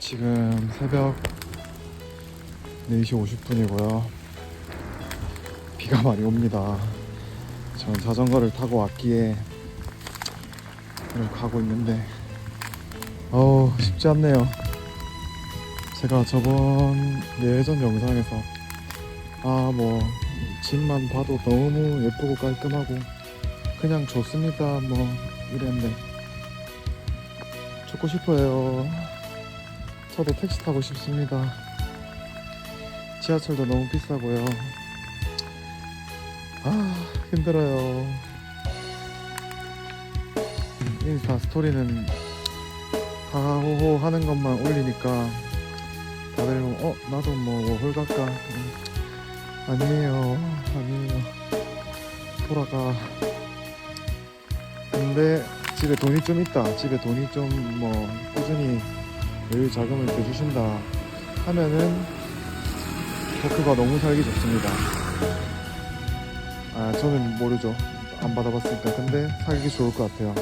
지금 새벽 4시 50분이고요. 비가 많이 옵니다. 전 자전거를 타고 왔기에 가고 있는데 어우 쉽지 않네요. 제가 저번 예전 영상에서 아 뭐 집만 봐도 너무 예쁘고 깔끔하고 그냥 좋습니다 뭐 이랬는데 죽고 싶어요. 저도 택시 타고 싶습니다. 지하철도 너무 비싸고요. 아 힘들어요. 인스타 스토리는 하하호호 하는 것만 올리니까 다들 뭐, 어 나도 뭐 워홀 갈까? 음, 아니에요, 아니에요. 돌아가. 근데 집에 돈이 좀 있다. 집에 돈이 좀 뭐 꾸준히 여유 자금을 대주신다 하면은 도쿄가 너무 살기 좋습니다. 아 저는 모르죠. 안 받아봤으니까. 근데 살기 좋을 것 같아요.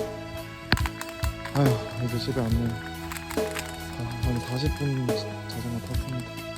아휴 이제 집에 왔네. 한 40분 자전거 탔습니다.